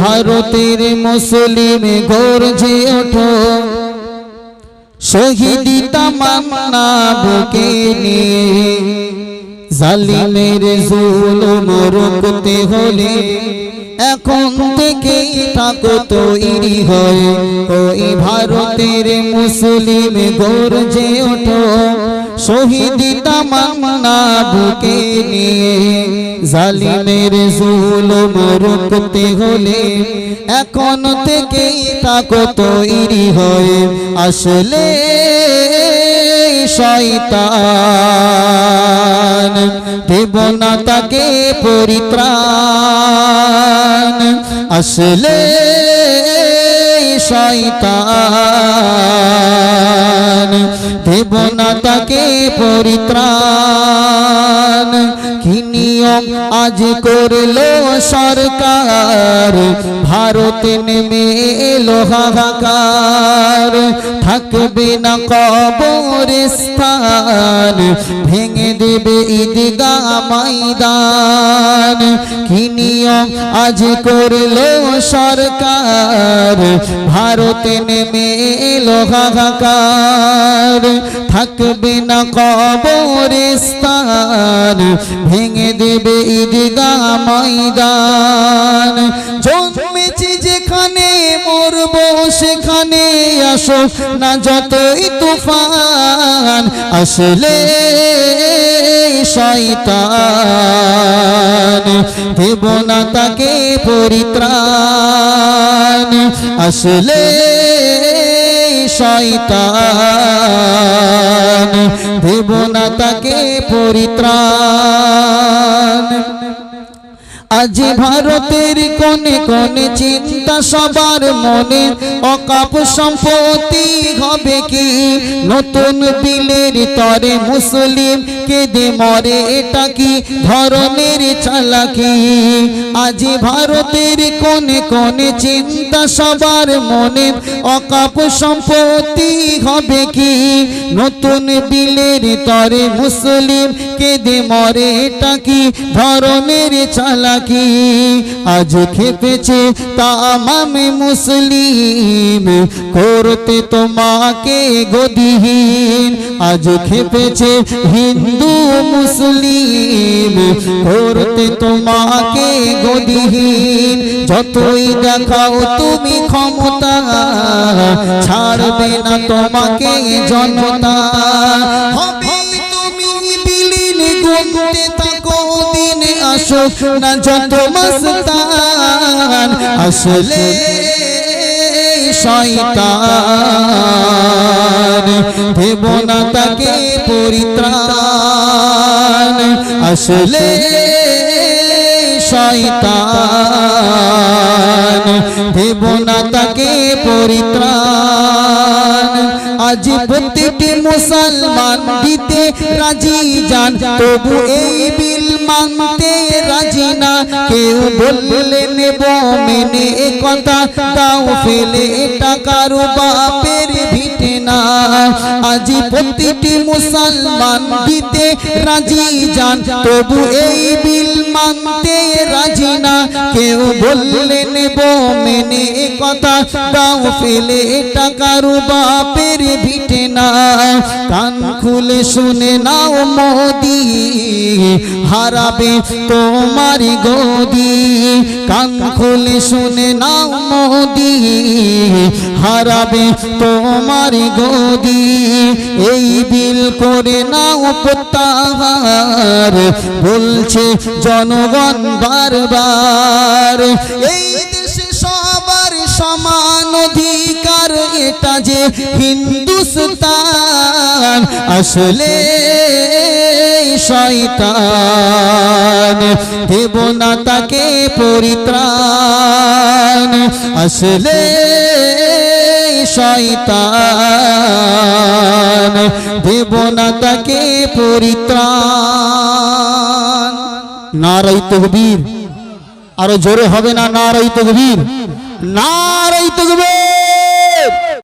ভারতের মুসলিম গর্জে ওঠো। শহীদি তামান্না বুকে নিয়ে। জালিমের জুলুম রুখতে হলে এখন থেকে থাকো তৈরি হয়। ওই ভারতের মুসলিম গর্জে ওঠো, শহীদি তামান্না বুকে নিয়ে। জালিমের জুলুম রুখতে হলে এখন থেকে থাকো তৈরি হয়। আসলে শয়তান। দেব না তাকে পরিত্রাণ। আসলে শয়তান দেব না তাকে পরিত্রাণ। আজ করল সরকার, ভারতে নেমে এলো হাহাকার। থাকবে না কবর স্থান, ভেঙে দেবে ঈদগা ময়দান। কি নিয়ম আজ করল সরকার, ভারতে নেমে এলো হাহাকার। থাকবে না কবর স্থান ভেঙে দেবে ঈদগা ময়দান। জন্মেছি যেখানে, মরব সেখানে, আসো না যতই তুফান, আসলে শয়তান। দেব না তাকে পরিত্রাণ, আসলে শয়তান দেব না তাকে পরিত্রাণ। আজ ভারতের কোনে কোনে চিন্তা সবার মনে, অকাপ সম্পত্তি হবে কি? নতুন বিলের তরে মুসলিম কেঁদে মরে, এটা কি ধরনের চালাকি? আজ ভারতের কোনে কোনে চিন্তা সবার মনে। অকাপ সম্পত্তি হবে কি? নতুন বিলের তরে মুসলিম কেঁদে মরে এটা কি ধরনের চালাকি আজ খেপেছে তামাম মুসলিম। করতে তোমাকে গদিহীন। আজ খেপেছে হিন্দু মুসলিম। করতে তোমাকে গদিহীন, যতই দেখাও তুমি ক্ষমতা, ছাড়বে না তোমাকে জনতা। হবে তুমি বিলীন গুনতে থাকো, দিন আসো না যত আসলে শয়তান। দেব না তাকে পরিত্রাণ, আসলে শয়তান। দেব না তাকে পরিত্রাণ। আজ প্রত্যেকটি মুসলমান দিতে রাজি যান। তবু এই বিল মানতে রাজি না। কেউ বললে নেব, মেনে কথা। তাও ফেলে টাকার বাপের না। আজি প্রতিটি মুসলমান দিতে রাজি যান। তবু এই বিল মানতে রাজি না। কেউ বললে নেব মেনে কথা। তাও ফেলে টাকারু বাপের ভিটে না। কান খুলে শুনে নাও মোদি। হারাবে তোমার গদি। কান খুলে শুনে নাও মোদি। হারাবে তোমার গদি। এই বিল করে নাও প্রত্যাহার, বলছে জনগণ বারবার। এই দেশে সবার সমান অধিকার, এটা যে হিন্দুস্তান। আসলে শয়তান। দেব না তাকে পরিত্রাণ। আসলে শয়তান, দেব না তাকে পরিত্রাণ। নারাই তকবীর। আরও জোরে হবে না নারাই তকবীর? নারাই তকবীর।